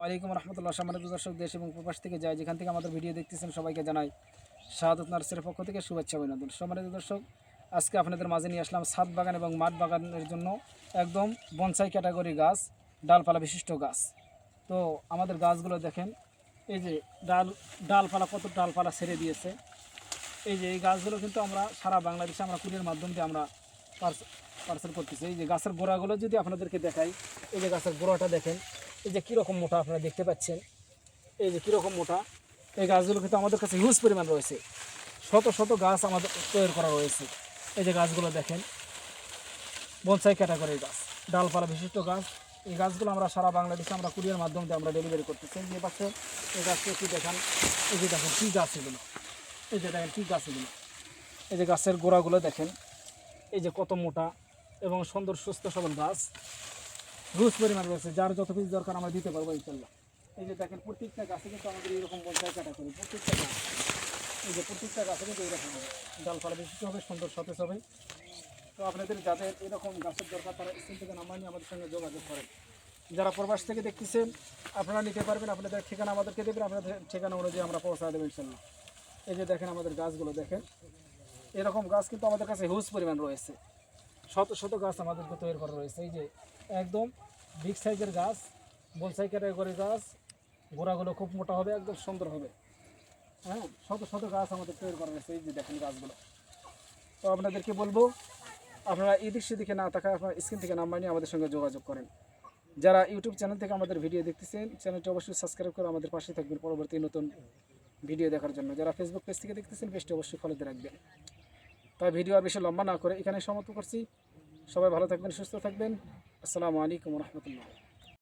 ওয়ালাইকুম রহমতুল্লাহ, সম্মানিত দর্শক, দেশ এবং প্রবাস থেকে যায় যেখান থেকে আমাদের ভিডিও দেখতেছেন সবাইকে জানাই শাহাদত নার্সের পক্ষ থেকে শুভেচ্ছা অভিনন্দন। সম্মানিত দর্শক, আজকে আপনাদের মাঝে নিয়ে আসলাম ছাদ বাগান এবং মাঠ বাগানের জন্য একদম বনসাই ক্যাটাগরি গাছ, ডালপালা বিশিষ্ট গাছ। তো আমাদের গাছগুলো দেখেন, এই যে ডাল, ডালপালা কত ডালপালা ছেড়ে দিয়েছে। এই যে এই গাছগুলো কিন্তু আমরা সারা বাংলাদেশে আমরা কুড়ির মাধ্যম দিয়ে আমরা পার্সেল করতেছি। এই যে গাছের গোড়াগুলো যদি আপনাদেরকে দেখাই, এই যে গাছের গোড়াটা দেখেন এই যে কীরকম মোটা আপনারা দেখতে পাচ্ছেন, এই যে কীরকম মোটা, এই গাছগুলো কিন্তু আমাদের কাছে হিউজ পরিমাণ রয়েছে। শত শত গাছ আমাদের তৈরি করা রয়েছে। এই যে গাছগুলো দেখেন বনসাই ক্যাটাগরির গাছ, ডালপালা বিশিষ্ট গাছ। এই গাছগুলো আমরা সারা বাংলাদেশে আমরা কুরিয়ার মাধ্যম আমরা ডেলিভারি করতেছি। যে পাশে এই গাছটা একটু দেখান। এই যে দেখেন কী গাছ এগুলো। এই যে দেখেন কী গাছ এগুলো। এই যে গাছের গোড়াগুলো দেখেন। এই যে কত মোটা এবং সুন্দর সুস্থ সবল গাছ। রুজ পরিমাণ রয়েছে, যার যত পিস দরকার আমরা দিতে পারব ইনশাল্লাহ। এই যে দেখেন, প্রত্যেকটা গাছে কিন্তু আমাদের এইরকম পঞ্চায়েত কাটা করি। প্রত্যেকটা গাছ, এই যে প্রত্যেকটা গাছে কিন্তু এইরকম হবে ডালপালা বেশি হবে, সুন্দর সতেজ হবে। তো আপনাদের যাদের এরকম গাছের দরকার, তারা স্কুল থেকে নাম্বার নিয়ে আমাদের সঙ্গে যোগাযোগ করেন। যারা প্রবাস থেকে দেখতেছেন, আপনারা নিতে পারবেন, আপনাদের ঠিকানা আমাদেরকে দেবেন, আপনাদের ঠিকানা অনুযায়ী আমরা পৌঁছা দেবো ইনশাল্লাহ। এই যে দেখেন আমাদের গাছগুলো, দেখেন। এরকম গাছ কিন্তু আমাদের কাছে হিউজ পরিমাণ রয়েছে। শত শত গাছ আমাদেরকে তৈরি করা রয়েছে। এই যে একদম বিগ সাইজের গাছ বনসাই ক্যাটাগরি গাছ, গোড়াগুলো খুব মোটা হবে, একদম সুন্দর হবে। হ্যাঁ শত শত গাছ আমাদের তৈরি করা রয়েছে এই যে দেখেন গাছগুলো। তো আপনাদেরকে বলব, আপনারা এদিক সেদিকে না থাকা আপনার স্ক্রিন থেকে নাম্বার নিয়ে আমাদের সঙ্গে যোগাযোগ করেন। যারা ইউটিউব চ্যানেল থেকে আমাদের ভিডিও দেখতেছেন চ্যানেলটি অবশ্যই সাবস্ক্রাইব করে আমাদের পাশে থাকবেন পরবর্তী নতুন ভিডিও দেখার জন্য। যারা ফেসবুক পেজ থেকে দেখতেছেন পেজটি অবশ্যই ফলোতে রাখবেন। তাই ভিডিও আর বেশি লম্বা না করে এখানে সমাপ্ত করছি। সবাই ভালো থাকবেন, সুস্থ থাকবেন। আসসালামু আলাইকুম রহমতুল্লাহ।